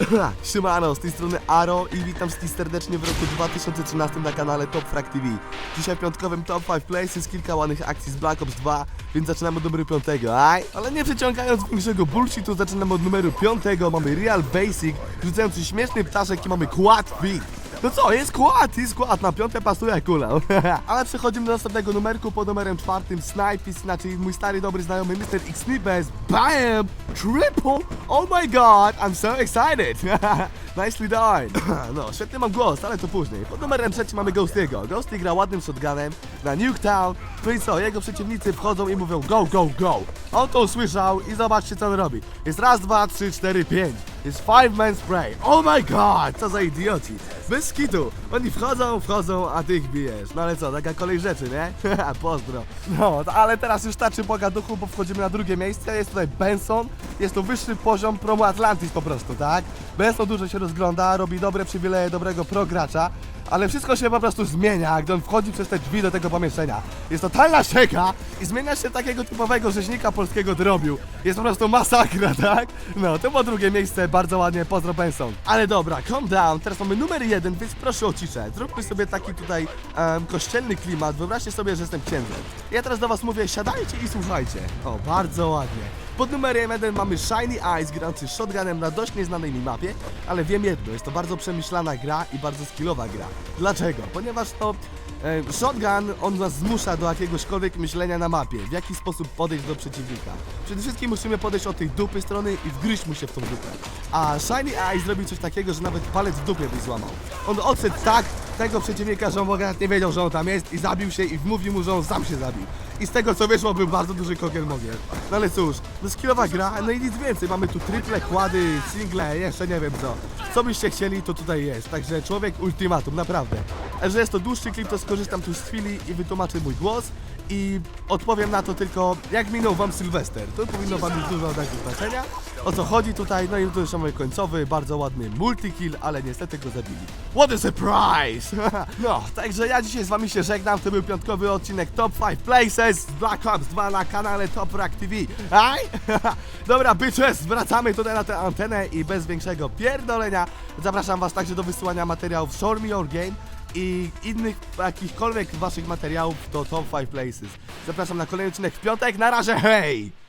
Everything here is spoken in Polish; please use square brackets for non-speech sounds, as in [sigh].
[coughs] Siemano, z tej strony Aro i witam wszystkich serdecznie w roku 2013 na kanale Top Frag TV. Dzisiaj piątkowym Top 5 Places kilka ładnych akcji z Black Ops 2, więc zaczynamy od numeru 5, aj? Ale nie przeciągając większego bullshitu, zaczynamy od numeru 5, mamy Real Basic, rzucający śmieszny ptaszek i mamy Quad Feet. No co, jest kład, jest kład, na piąte pasuje kula. [laughs] Ale przechodzimy do następnego numerku pod numerem czwartym, Snipes, znaczy mój stary dobry znajomy Mr. X Snipes. BAM! Triple! Oh my god, I'm so excited! [laughs] Nicely done! [clears throat] No, świetny mam głos, ale to później. Pod numerem trzecim mamy Ghostiego. Ghosty gra ładnym shotgunem na Nuketown. No i co, jego przeciwnicy wchodzą i mówią go, go, go. On to usłyszał i zobaczcie co on robi. Jest raz, dwa, trzy, cztery, pięć. Jest five man spray. Oh my god, co za idioci. Bez kitu. Oni wchodzą, wchodzą, a ty ich bijesz. No ale co, taka kolej rzeczy, nie? [laughs] Pozdro. No, to- ale teraz już starczy Boga duchu, bo wchodzimy na drugie miejsce. Jest tutaj Benson. Jest to wyższy poziom promu Atlantis po prostu, tak? Benson dużo się rozgląda, robi dobre przywileje dobrego progracza. Ale wszystko się po prostu zmienia, gdy on wchodzi przez te drzwi do tego pomieszczenia. Jest totalna szeka i zmienia się takiego typowego rzeźnika polskiego drobiu. Jest po prostu masakra, [laughs] tak? No, to było drugie miejsce, bardzo ładnie, pozdro Benson. Ale dobra, calm down, teraz mamy numer jeden, więc proszę o ciszę. Zróbmy sobie taki tutaj em, kościelny klimat, wyobraźcie sobie, że jestem księdzem. Ja teraz do was mówię, siadajcie i słuchajcie. O, bardzo ładnie. Pod numerem 1 mamy Shiny Eyes grający shotgunem na dość nieznanej mi mapie, ale wiem jedno, jest to bardzo przemyślana gra i bardzo skillowa gra. Dlaczego? Ponieważ to e, shotgun, on nas zmusza do jakiegośkolwiek myślenia na mapie, w jaki sposób podejść do przeciwnika. Przede wszystkim musimy podejść od tej dupy strony i wgryźć mu się w tą dupę. A Shiny Eyes zrobił coś takiego, że nawet palec w dupie by złamał. On odszedł tak tego przeciwnika, że on nie wiedział, że on tam jest i zabił się i wmówił mu, że on sam się zabił. I z tego co wyszło był bardzo duży kokiel mogiel. No ale cóż, no skillowa gra, no i nic więcej. Mamy tu triple, kłady, single, jeszcze nie wiem co. Co byście chcieli, to tutaj jest. Także człowiek ultimatum, naprawdę. Że jest to dłuższy klip, to skorzystam tu z chwili i wytłumaczę mój głos. I odpowiem na to tylko, jak minął wam Sylwester. To powinno wam już dużo dać znaczenia. O co chodzi tutaj? No i tu jeszcze mamy końcowy, bardzo ładny multikill, ale niestety go zabili. What a surprise! [laughs] no, także ja dzisiaj z wami się żegnam. To był piątkowy odcinek Top 5 Places z Black Ops 2 na kanale Top Rack TV. Aj? [laughs] Dobra, bitches, wracamy tutaj na tę antenę i bez większego pierdolenia zapraszam was także do wysyłania materiałów Show Me Your Game i innych jakichkolwiek waszych materiałów do Top 5 Places. Zapraszam na kolejny odcinek w piątek. Na razie, hej!